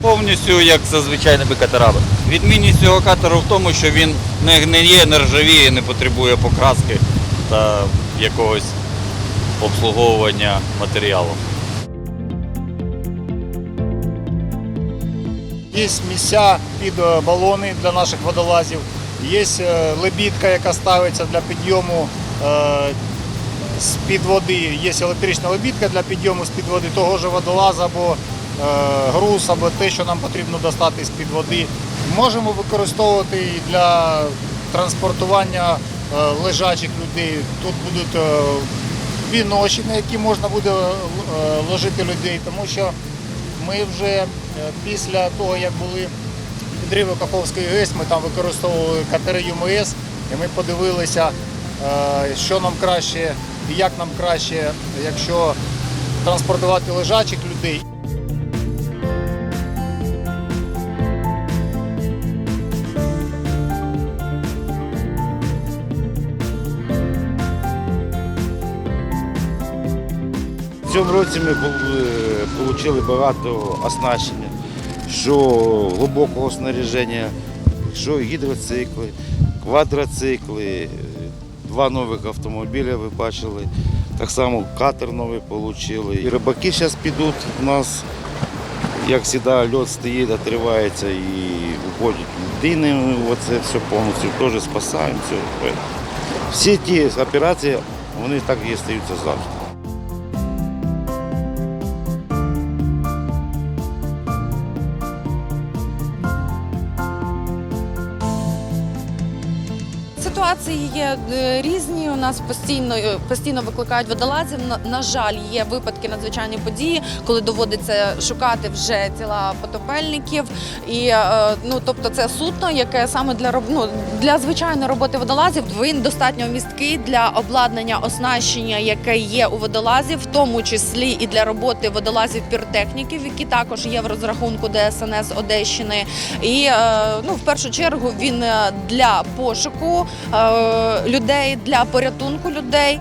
повністю як за звичайними катерами. Відмінність цього катеру в тому, що він не гниє, не ржавіє, не потребує покраски та якогось обслуговування матеріалу. Є місця під е, балони для наших водолазів, є е, лебідка, яка ставиться для підйому е, з-під води. Є електрична лебідка для підйому з-під води того ж водолаза або груз, або те, що нам потрібно достати з-під води. Можемо використовувати і для транспортування е, лежачих людей. Тут будуть е, дві ноші, на які можна буде е, ложити людей, тому що ми вже е, після того, як були підриви Каховської ГЕС, ми там використовували катери ЮМС, і ми подивилися, е, що нам краще і як нам краще, якщо транспортувати лежачих людей. Цьому році ми отримали багато оснащення, що глибокого снаряження, що гідроцикли, квадроцикли, два нових автомобіля ви бачили. Так само катер новий отримали. І рибаки зараз підуть у нас, як завжди, льот стоїть, отривається і уходять людини. Оце все повністю теж спасаємо. Всі ті операції, вони так і стаються завжди. Ситуації є е, різні. У нас постійно е, постійно викликають водолазів. На, жаль, є випадки надзвичайні події, коли доводиться шукати вже тіла потопельників. І е, ну тобто, це судно, яке саме для ну, для звичайної роботи водолазів він достатньо місткий для обладнання оснащення, яке є у водолазів, в тому числі і для роботи водолазів піротехніків, які також є в розрахунку ДСНС Одещини. І ну, в першу чергу він для пошуку людей, для порятунку людей.